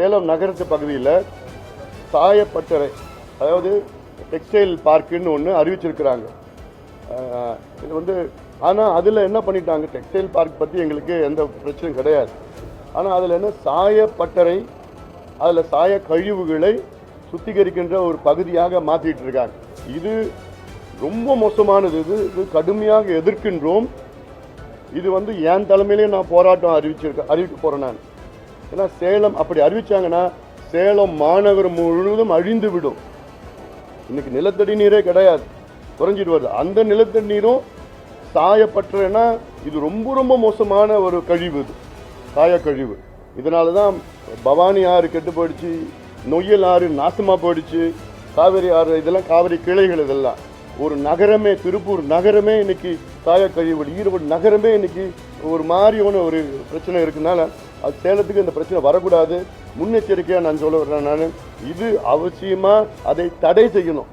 சேலம் நகரத்து பகுதியில் சாயப்பட்டறை அதாவது டெக்ஸ்டைல் பார்க்குன்னு ஒன்று அறிவிச்சிருக்கிறாங்க. இது வந்து ஆனால் அதில் என்ன பண்ணிட்டாங்க? டெக்ஸ்டைல் பார்க் பற்றி எங்களுக்கு எந்த பிரச்சனையும் கிடையாது. ஆனால் அதில் என்ன சாயப்பட்டறை அதில் சாய கழிவுகளை சுத்திகரிக்கின்ற ஒரு பகுதியாக மாற்றிட்டு இருக்காங்க. இது ரொம்ப மோசமானது. இது இது கடுமையாக எதிர்க்கின்றோம். இது வந்து என் தலைமையிலே நான் போராட்டம் அறிவிச்சிருக்க அறிவிக்க போகிறேன் நான். ஏன்னா சேலம் அப்படி அறிவிச்சாங்கன்னா சேலம் மாநகரம் முழுவதும் அழிந்து விடும். இன்னைக்கு நிலத்தடி நீரே கிடையாது. குறைஞ்சிட்டு வருது அந்த நிலத்தடி நீரும் சாயப்பற்றனா இது ரொம்ப ரொம்ப மோசமான ஒரு கழிவு இது. சாய கழிவு இதனால தான் பவானி ஆறு கெட்டு போயிடுச்சு. நொய்யல் ஆறு நாசமாக போயிடுச்சு. காவிரி ஆறு இதெல்லாம் காவிரி கிளைகள் இதெல்லாம். ஒரு நகரமே திருப்பூர் நகரமே இன்னைக்கு சாய கழிவு ஈரோடு நகரமே இன்னைக்கு ஒரு மாதிரியான ஒரு பிரச்சனை இருக்குனால அது சேலத்துக்கு இந்த பிரச்சனை வரக்கூடாது. முன்னெச்சரிக்கையாக நான் சொல்ல வர்றேன் நான். இது அவசியமாக அதை தடை செய்யணும்.